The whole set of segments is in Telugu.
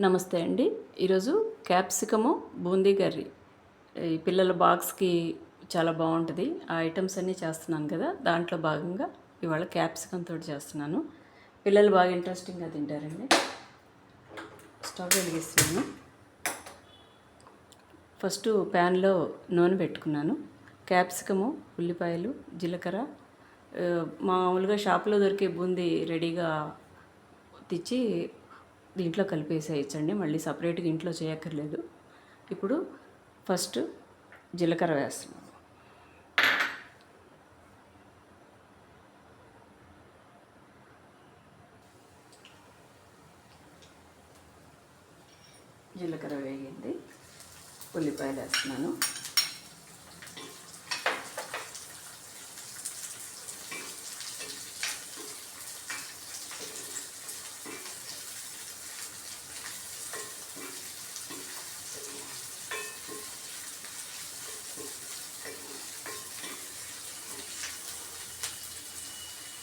నమస్తే అండి. ఈరోజు క్యాప్సికము బూందీ కర్రీ. ఈ పిల్లల బాక్స్కి చాలా బాగుంటుంది. ఆ ఐటమ్స్ అన్నీ చేస్తున్నాను కదా దాంట్లో భాగంగా ఇవాళ క్యాప్సికమ్ తోటి చేస్తున్నాను. పిల్లలు బాగా ఇంట్రెస్టింగ్గా తింటారండి. స్టవ్ వెలిగిస్తున్నాను. ఫస్ట్ ప్యాన్లో నూనె పెట్టుకున్నాను. క్యాప్సికము ఉల్లిపాయలు జీలకర్ర మామూలుగా షాప్లో దొరికే బూందీ రెడీగా తెచ్చి దీంట్లో కలిపేసేయచ్చండి. మళ్ళీ సపరేట్గా ఇంట్లో చేయక్కర్లేదు. ఇప్పుడు ఫస్ట్ జీలకర్ర వేస్తున్నాను జీలకర్ర వేగింది. ఉల్లిపాయలు వేస్తున్నాను.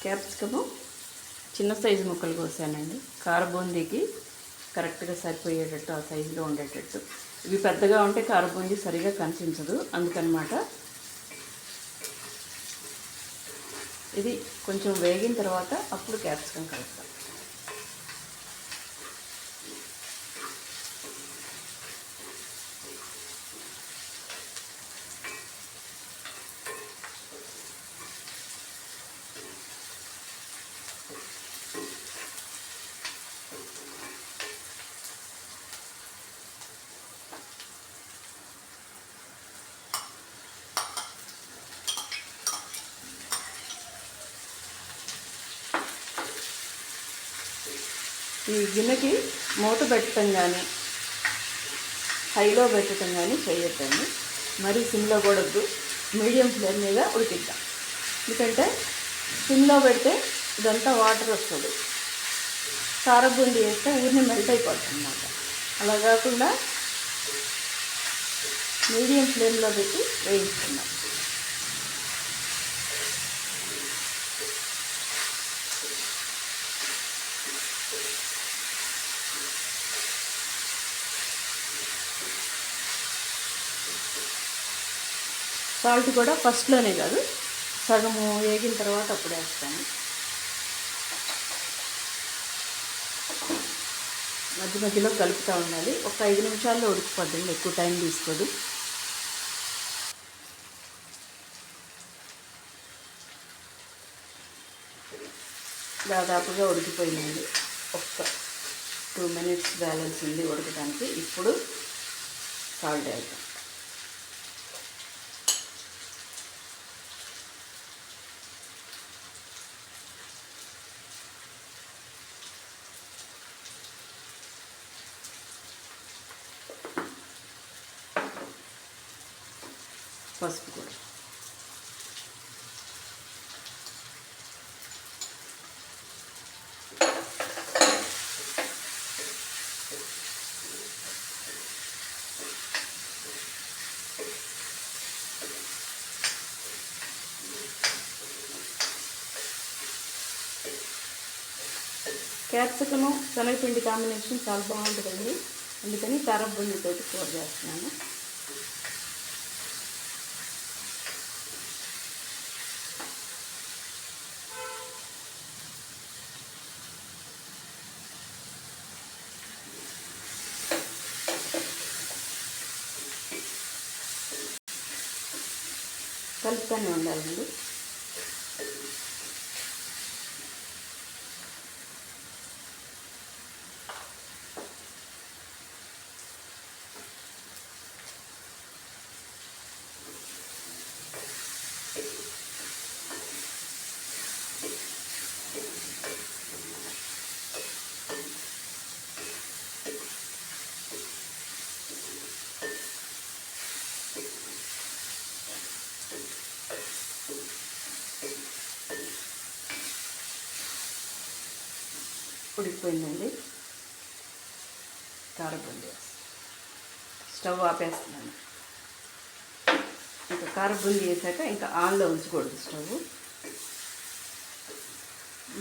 క్యాప్సికము చిన్న సైజు ముక్కలు కోసానండి. కారబూందీకి కరెక్ట్గా సరిపోయేటట్టు ఆ సైజులో ఉండేటట్టు. ఇవి పెద్దగా ఉంటే కారబూందీ సరిగా కనిపించదు. అందుకనమాట ఇది కొంచెం వేగిన తర్వాత అప్పుడు క్యాప్సికం కలుపుతాం. ఈ గిన్నెకి మూత పెట్టడం కానీ హైలో పెట్టడం కానీ చేయొద్దండి. మరి సిమ్లో కూడద్దు. మీడియం ఫ్లేమ్ మీద ఉడికిద్దాం. ఎందుకంటే సిమ్లో పెడితే ఇదంతా వాటర్ వస్తుంది. కారబుండి వేస్తే ఊరిని మెల్ట్ అయిపోతుంది అన్నమాట అలా కాకుండా మీడియం ఫ్లేమ్లో పెట్టి వేయించుకున్నాం సాల్ట్ కూడా ఫస్ట్లోనే కాదు. సగము వేగిన తర్వాత అప్పుడు వేస్తాను. మధ్య మధ్యలో కలుపుతూ ఉండాలి. ఒక ఐదు నిమిషాల్లో ఉడికిపోద్దండి ఎక్కువ టైం తీసుకోదు. దాదాపుగా ఉడికిపోయిందండి. ఒక్క టూ మినిట్స్ బ్యాలెన్స్ ఉంది ఉడకడానికి ఇప్పుడు సాల్ట్ వేద్దాం. పసుపు కూడా. క్యాప్సికము శనగపిండి కాంబినేషన్ చాలా బాగుంటుందండి. అందుకని తరబుండితోటి కూర చేస్తున్నాను. కలుపుతూనే ఉండాలండి. ఉడికిపోయిందండి కారబుంది స్టవ్ ఆపేస్తున్నాను. ఇంకా కారబుంది వేసాక ఇంకా ఆన్లో ఉంచకూడదు స్టవ్.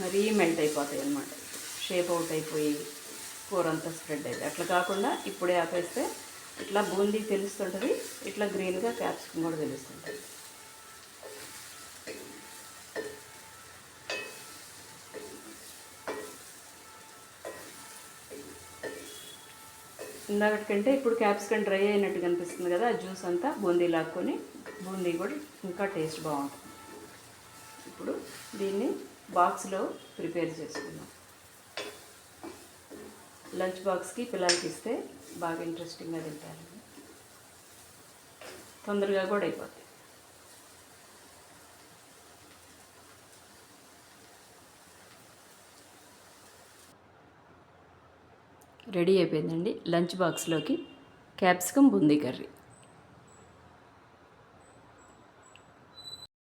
మరీ మెల్ట్ అయిపోతాయి అన్నమాట. షేప్ అవుట్ అయిపోయి కూర అంతా స్ప్రెడ్ అయితే అట్లా కాకుండా ఇప్పుడే ఆపేస్తే ఇట్లా బూందీ తెలుస్తుంటుంది ఇట్లా గ్రీన్గా క్యాప్సికమ్ కూడా తెలుస్తుంటుంది. ఇందాకటికంటే ఇప్పుడు క్యాప్సికమ్ డ్రై అయినట్టు కనిపిస్తుంది కదా ఆ జ్యూస్ అంతా బూందీ లాక్కొని బూందీ కూడా ఇంకా టేస్ట్ బాగుంటుంది. ఇప్పుడు దీన్ని బాక్స్లో ప్రిపేర్ చేసుకుందాం. లంచ్ బాక్స్కి పిల్లలకి ఇస్తే బాగా ఇంట్రెస్టింగ్గా తింటారు. తొందరగా కూడా అయిపోతాయి. రెడీ అయిపోయిందండి లంచ్ బాక్స్లోకి. Capsicum boondi curry.